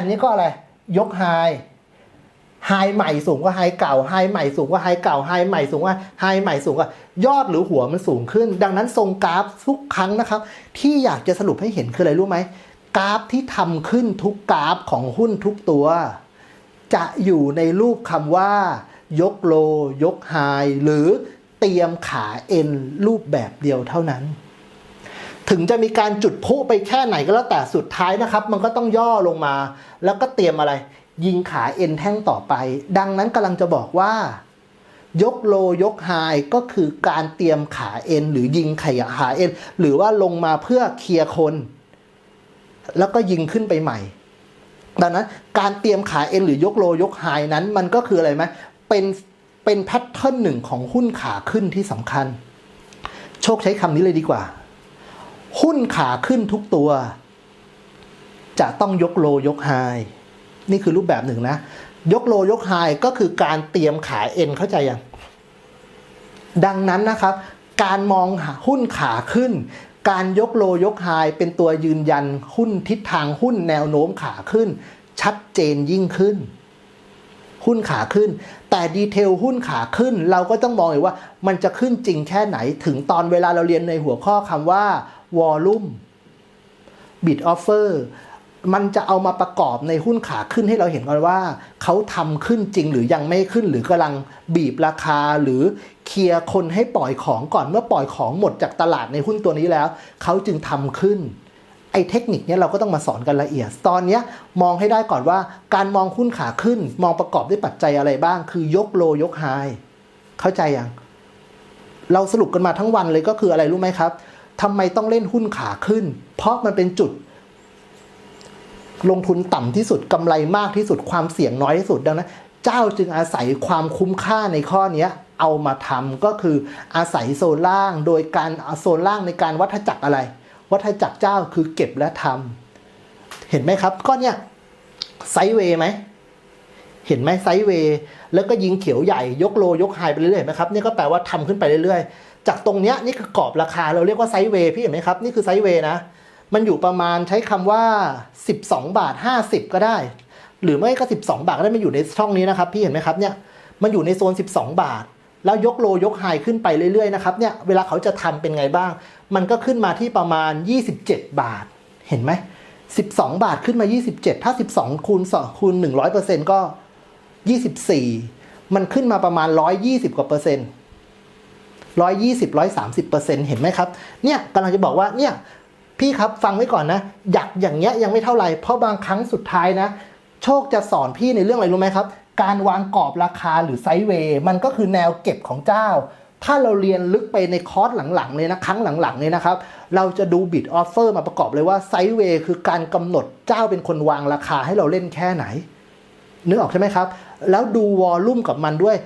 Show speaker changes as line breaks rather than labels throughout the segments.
อันนี้ก็อะไร ยกไฮไฮใหม่สูงกว่าไฮเก่าไฮใหม่สูงกว่าไฮเก่าไฮใหม่สูงกว่าไฮใหม่สูงกว่ายอดหรือหัวมันสูงขึ้น ดังนั้นทรงกราฟทุกครั้งนะครับ ที่อยากจะสรุปให้เห็นคืออะไรรู้ไหมกราฟที่ทำขึ้นทุกกราฟของหุ้นทุกตัว จะอยู่ในรูปคำว่า ยกโล ยกไฮหรือเตรียมขาเอ็นรูปแบบเดียวเท่านั้น ถึงจะมีการจุดพุไปแค่ไหนก็แล้วแต่สุดท้ายนะครับ มันก็ต้องย่อลงมา แล้วก็เตรียมอะไร ยิงขาเอ็นแท่งต่อไป ดังนั้นกำลังจะบอกว่า ยกโลยกไฮก็คือการเตรียมขาเอ็นหรือยิงไขยขาเอ็นหรือว่าลงมาเพื่อเคลียร์คน แล้วก็ยิงขึ้นไปใหม่ ดังนั้นการเตรียมขาเอ็นหรือยกโลยกไฮนั้น มันก็คืออะไรไหมเป็นเป็นแพทเทิร์นหนึ่งของหุ้นขาขึ้นที่สำคัญ โชคใช้คำนี้เลยดีกว่า หุ้นขาขึ้นทุกตัว จะต้องยกโลยกไฮนี่คือรูปแบบหนึ่งนะ ยกโลยกไฮก็คือการเตรียมขาเอ็นเข้าใจยังดังนั้นนะครับ การมองหุ้นขาขึ้น การยกโลยกไฮเป็นตัวยืนยันหุ้นทิศทางหุ้นแนวโน้มขาขึ้น ชัดเจนยิ่งขึ้น หุ้นขาขึ้น แต่ดีเทลหุ้นขาขึ้น เราก็ต้องมองเลยว่า มันจะขึ้นจริงแค่ไหนถึงตอนเวลาเราเรียนในหัวข้อคำว่า วอลลุ่มบิดออฟเฟอร์มันจะเอามาประกอบในหุ้นขาขึ้นให้เราเห็นกันว่า เขาทำขึ้นจริงหรือยังไม่ขึ้นหรือกำลังบีบราคาหรือเคลียร์คนให้ปล่อยของก่อนเมื่อปล่อยของหมดจากตลาดในหุ้นตัวนี้แล้ว เขาจึงทำขึ้นไอ้เทคนิคเนี้ยเราก็ต้องมาสอนกันละเอียด ตอนเนี้ยมองให้ได้ก่อนว่า การมองหุ้นขาขึ้น มองประกอบด้วยปัจจัยอะไรบ้าง คือยกโลยกไฮเข้าใจยังเราสรุปกันมาทั้งวันเลยก็คืออะไรรู้ไหมครับ ทำไมต้องเล่นหุ้นขาขึ้น เพราะมันเป็นจุด ลงทุนต่ำที่สุดกำไรมากที่สุดความเสี่ยงน้อยที่สุดดังนั้นเจ้าจึงอาศัยความคุ้มค่าในข้อเนี้ยเอามาทำก็คืออาศัยโซนล่างโดยการโซนล่างในการวัฏจักรอะไร วัฏจักรเจ้าคือเก็บและทำเห็นไหมครับก็เนี่ยไซเวย์ไหมเห็นไหมไซเวย์แล้วก็ยิงเขียวใหญ่ยกโลยกไฮไปเรื่อยๆนไหมครับนี่ก็แปลว่าทำขึ้นไปเรื่อยๆ จากตรงเนี้ยนี่คือกรอบราคาเราเรียกว่าไซด์เวย์พี่เห็นไหมครับ นี่คือไซด์เวย์นะ มันอยู่ประมาณใช้คำว่า 12 บาท 50 ก็ได้ หรือไม่ก็ 12 บาทก็ได้มันอยู่ในช่องนี้นะครับ พี่เห็นไหมครับเนี่ยมันอยู่ในโซน 12 บาท แล้วยกโลยกไฮขึ้นไปเรื่อยๆนะครับเนี่ยเวลาเขาจะทำเป็นไงบ้าง มันก็ขึ้นมาที่ประมาณ 27 บาทเห็นไหม12 บาทขึ้นมา 27 ถ้า 12 คูณ2คูณ 100%ก็ 24 มันขึ้นมาประมาณ 120 กว่าเปอร์เซ็นต์ 120 130เปอร์เซ็นต์เห็นไหมครับ เนี่ยกำลังจะบอกว่าเนี่ยพี่ครับฟังไว้ก่อนนะอยากอย่างเงี้ยยังไม่เท่าไหร่เพราะบางครั้งสุดท้ายนะ โชคจะสอนพี่ในเรื่องอะไรรู้ไหมครับ การวางกรอบราคาหรือไซด์เวย์มันก็คือแนวเก็บของเจ้า ถ้าเราเรียนลึกไปในคอร์สหลังๆเลยนะครั้งหลังๆเลยนะครับ เราจะดูบิดออฟเฟอร์มาประกอบเลยว่าไซด์เวย์คือการกำหนดเจ้าเป็นคนวางราคาให้เราเล่นแค่ไหนนึกออกใช่ไหมครับ แล้วดูวอลลุ่มกับมันด้วย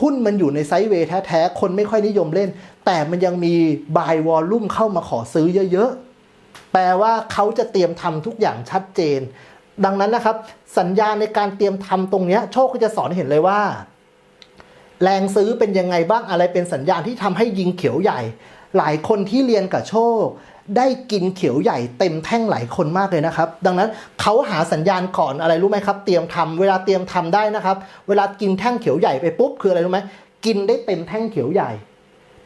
หุ้นมันอยู่ในไซด์เวย์แท้ๆ คนไม่ค่อยนิยมเล่น แต่มันยังมีบายวอลลุ่มเข้ามาขอซื้อเยอะๆ แปลว่าเขาจะเตรียมทำทุกอย่างชัดเจน ดังนั้นนะครับ สัญญาณในการเตรียมทำตรงนี้โชคก็จะสอนเห็นเลยว่า แรงซื้อเป็นยังไงบ้างอะไรเป็นสัญญาณที่ทำให้ยิงเขียวใหญ่ หลายคนที่เรียนกับโชค ได้กินเขียวใหญ่เต็มแท่งหลายคนมากเลยนะครับ ดังนั้นเขาหาสัญญาณก่อนอะไรรู้ไหมครับ เตรียมทำเวลาเตรียมทำได้นะครับ เวลากินแท่งเขียวใหญ่ไปปุ๊บคืออะไรรู้ไหมกินได้เต็มแท่งเขียวใหญ่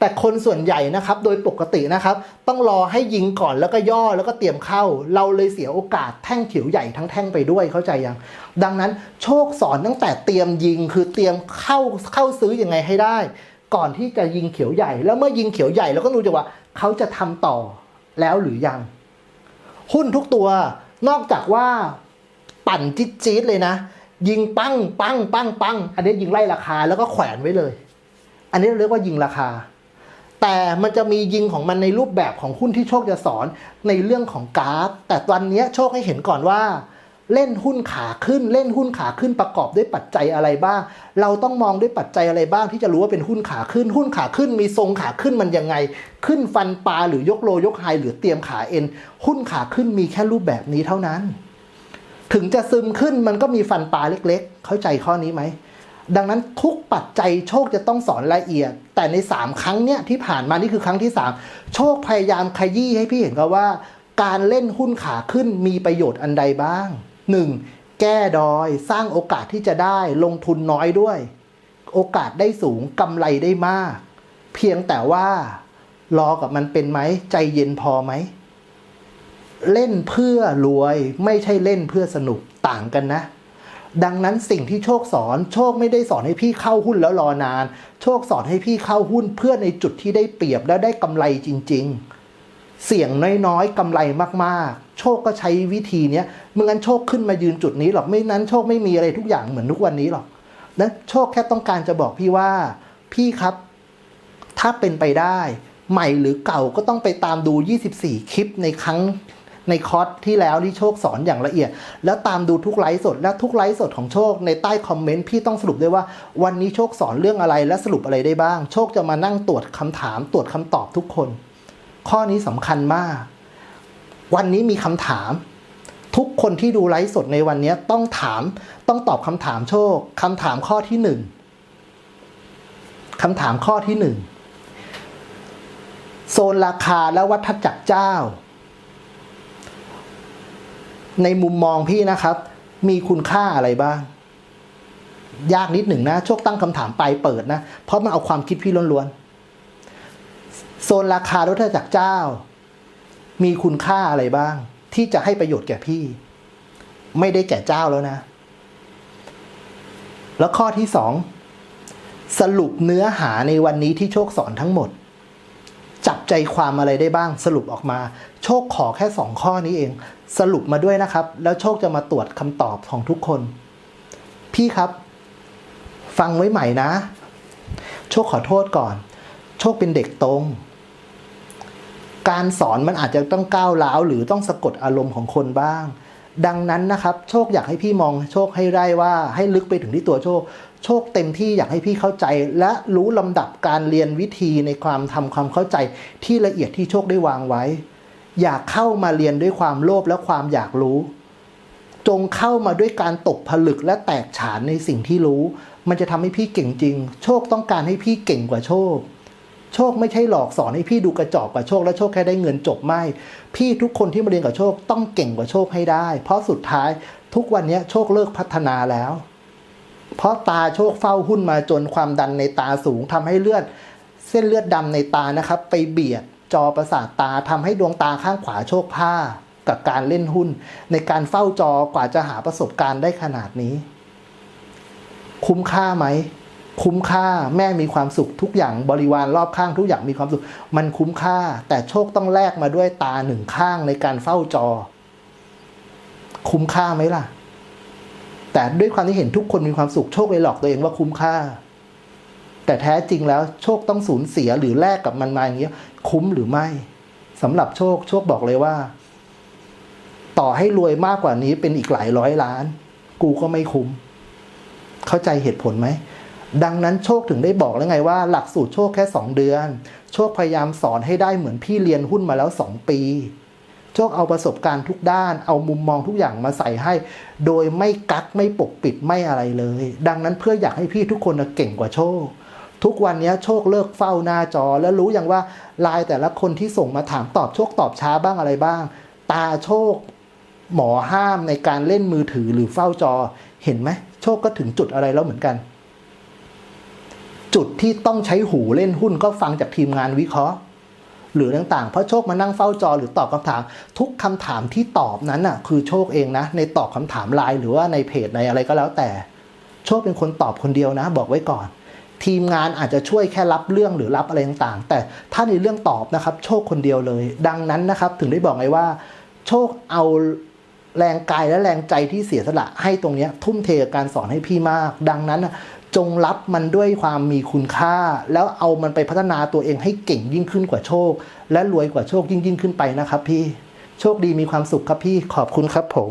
แต่คนส่วนใหญ่นะครับโดยปกตินะครับ ต้องรอให้ยิงก่อนแล้วก็ย่อแล้วก็เตรียมเข้า เราเลยเสียโอกาสแท่งเขียวใหญ่ทั้งแท่งไปด้วยเข้าใจยัง ดังนั้นโชคสอนตั้งแต่เตรียมยิงคือเตรียมเข้าเข้าซื้อยังไงให้ได้ ก่อนที่จะยิงเขียวใหญ่ แล้วเมื่อยิงเขียวใหญ่เราก็รู้จักว่า เขาจะทำต่อแล้วหรือยัง หุ้นทุกตัวนอกจากว่าปั่นจี๊ดจี๊ดเลยนะ ยิงปั้งปั้งปั้งปั้งอันนี้ยิงไล่ราคาแล้วก็แขวนไว้เลย อันนี้เราเรียกว่ายิงราคา แต่มันจะมียิงของมันในรูปแบบของหุ้นที่โชคจะสอนในเรื่องของกราฟ แต่ตอนนี้โชคให้เห็นก่อนว่า เล่นหุ้นขาขึ้น เล่นหุ้นขาขึ้นประกอบด้วยปัจจัยอะไรบ้าง เราต้องมองด้วยปัจจัยอะไรบ้างที่จะรู้ว่าเป็นหุ้นขาขึ้น หุ้นขาขึ้นมีทรงขาขึ้นมันยังไง ขึ้นฟันปลาหรือยกโลยกไฮหรือเตรียมขาเอ็น หุ้นขาขึ้นมีแค่รูปแบบนี้เท่านั้น ถึงจะซึมขึ้นมันก็มีฟันปลาเล็กๆ เข้าใจข้อนี้ไหมดังนั้นทุกปัจจัยโชคจะต้องสอนละเอียด แต่ใน 3 ครั้งเนี้ยที่ผ่านมานี่คือครั้งที่ 3 โชคพยายามขยี้ให้พี่เห็นก็ว่า การเล่นหุ้นขาขึ้นมีประโยชน์อันใดบ้าง 1. แก้ดอยสร้างโอกาสที่จะได้ลงทุนน้อยด้วย โอกาสได้สูงกำไรได้มาก เพียงแต่ว่า รอกับมันเป็นไหมใจเย็นพอไหม เล่นเพื่อรวยไม่ใช่เล่นเพื่อสนุกต่างกันนะ ดังนั้นสิ่งที่โชคสอนโชคไม่ได้สอนให้พี่เข้าหุ้นแล้วรอนาน โชคสอนให้พี่เข้าหุ้นเพื่อในจุดที่ได้เปรียบและได้กำไรจริง ๆ เสี่ยงน้อยๆกำไรมากๆ โชคก็ใช้วิธีเนี้ยเมื่องั้นโชคขึ้นมายืนจุดนี้หรอกไม่นั้นโชคไม่มีอะไรทุกอย่างเหมือนทุกวันนี้หรอกนะโชคแค่ต้องการจะบอกพี่ว่า พี่ครับ ถ้าเป็นไปได้ ใหม่หรือเก่าก็ต้องไปตามดู 24 คลิปในครั้งในคอร์สที่แล้วที่โชคสอนอย่างละเอียด แล้วตามดูทุกไลฟ์สดและทุกไลฟ์สดของโชคในใต้คอมเมนต์พี่ต้องสรุปด้วยว่า วันนี้โชคสอนเรื่องอะไรและสรุปอะไรได้บ้าง โชคจะมานั่งตรวจคำถาม ตรวจคำตอบทุกคน ข้อนี้สำคัญมาก วันนี้มีคำถาม ทุกคนที่ดูไลฟ์สดในวันนี้ต้องถามต้องตอบคำถามโชคคำถามข้อที่หนึ่งคำถามข้อที่หนึ่งโซนราคาและวัฏจักรเจ้า ในมุมมองพี่นะครับ มีคุณค่าอะไรบ้าง ยากนิดหนึ่งนะโชคตั้งคำถามปลายเปิดนะ เพราะมันเอาความคิดพี่ล้วนๆโซนราคาวัฏจักรเจ้า มีคุณค่าอะไรบ้าง ที่จะให้ประโยชน์แก่พี่ ไม่ได้แก่เจ้าแล้วนะ แล้วข้อที่สองสรุปเนื้อหาในวันนี้ที่โชคสอนทั้งหมด จับใจความอะไรได้บ้าง สรุปออกมา โชคขอแค่สองข้อนี้เอง สรุปมาด้วยนะครับ แล้วโชคจะมาตรวจคำตอบของทุกคน พี่ครับ ฟังไว้ใหม่นะ โชคขอโทษก่อน โชคเป็นเด็กตรง การสอนมันอาจจะต้องก้าวร้าวหรือต้องสะกดอารมณ์ของคนบ้าง ดังนั้นนะครับ โชคอยากให้พี่มองโชคให้ได้ว่าให้ลึกไปถึงที่ตัวโชค โชคเต็มที่อยากให้พี่เข้าใจ และรู้ลำดับการเรียนวิธีในความทำความเข้าใจที่ละเอียดที่โชคได้วางไว้ อยากเข้ามาเรียนด้วยความโลภและความอยากรู้ จงเข้ามาด้วยการตกผลึกและแตกฉานในสิ่งที่รู้ มันจะทำให้พี่เก่งจริง โชคต้องการให้พี่เก่งกว่าโชค โชคไม่ใช่หลอกสอนให้พี่ดูกระจอกกว่าโชคและโชคแค่ได้เงินจบไม่ พี่ทุกคนที่มาเรียนกับโชคต้องเก่งกว่าโชคให้ได้ เพราะสุดท้ายทุกวันนี้โชคเลิกพัฒนาแล้ว เพราะตาโชคเฝ้าหุ้นมาจนความดันในตาสูงทำให้เลือด เส้นเลือดดำในตานะครับ ไปเบียดจอประสาทตาทำให้ดวงตาข้างขวาโชคพลากับการเล่นหุ้น ในการเฝ้าจอกว่าจะหาประสบการณ์ได้ขนาดนี้ คุ้มค่าไหม คุ้มค่าแม่มีความสุขทุกอย่างบริวารรอบข้างทุกอย่างมีความสุข มันคุ้มค่า แต่โชคต้องแลกมาด้วยตาหนึ่งข้างในการเฝ้าจอ คุ้มค่าไหมล่ะ แต่ด้วยความที่เห็นทุกคนมีความสุขโชคเลยหลอกตัวเองว่าคุ้มค่า แต่แท้จริงแล้วโชคต้องสูญเสียหรือแลกกับมันมาอย่างเงี้ย คุ้มหรือไม่สำหรับโชคโชคบอกเลยว่า ต่อให้รวยมากกว่านี้เป็นอีกหลายร้อยล้าน กูก็ไม่คุ้ม เข้าใจเหตุผลไหม ดังนั้นโชคถึงได้บอกแล้วไงว่า หลักสูตรโชคแค่สองเดือน โชคพยายามสอนให้ได้เหมือนพี่เรียนหุ้นมาแล้วสองปี โชคเอาประสบการณ์ทุกด้าน เอามุมมองทุกอย่างมาใส่ให้ โดยไม่กักไม่ปกปิดไม่อะไรเลย ดังนั้นเพื่ออยากให้พี่ทุกคนเก่งกว่าโชค ทุกวันนี้โชคเลิกเฝ้าหน้าจอ แล้วรู้อย่างว่าไลายแต่ละคนที่ส่งมาถามตอบโชคตอบช้าบ้างอะไรบ้าง ตาโชค หมอห้ามในการเล่นมือถือหรือเฝ้าจอเห็นไหมโชคก็ถึงจุดอะไรแล้วเหมือนกัน จุดที่ต้องใช้หูเล่นหุ้นก็ฟังจากทีมงานวิเคราะห์ หรือต่างๆ เพราะโชคมานั่งเฝ้าจอหรือตอบคำถาม ทุกคำถามที่ตอบนั้นน่ะคือโชคเองนะ ในตอบคำถามไลน์หรือว่าในเพจในอะไรก็แล้วแต่ โชคเป็นคนตอบคนเดียวนะ บอกไว้ก่อน ทีมงานอาจจะช่วยแค่รับเรื่องหรือรับอะไรต่างๆ แต่ถ้าในเรื่องตอบนะครับ โชคคนเดียวเลย ดังนั้นนะครับ ถึงได้บอกไงว่า โชคเอาแรงกายและแรงใจที่เสียสละให้ตรงนี้ทุ่มเทการสอนให้พี่มาก ดังนั้นจงรับมันด้วยความมีคุณค่า แล้วเอามันไปพัฒนาตัวเองให้เก่งยิ่งขึ้นกว่าโชค และรวยกว่าโชคยิ่งยิ่งขึ้นไปนะครับพี่ โชคดีมีความสุขครับพี่ขอบคุณครับผม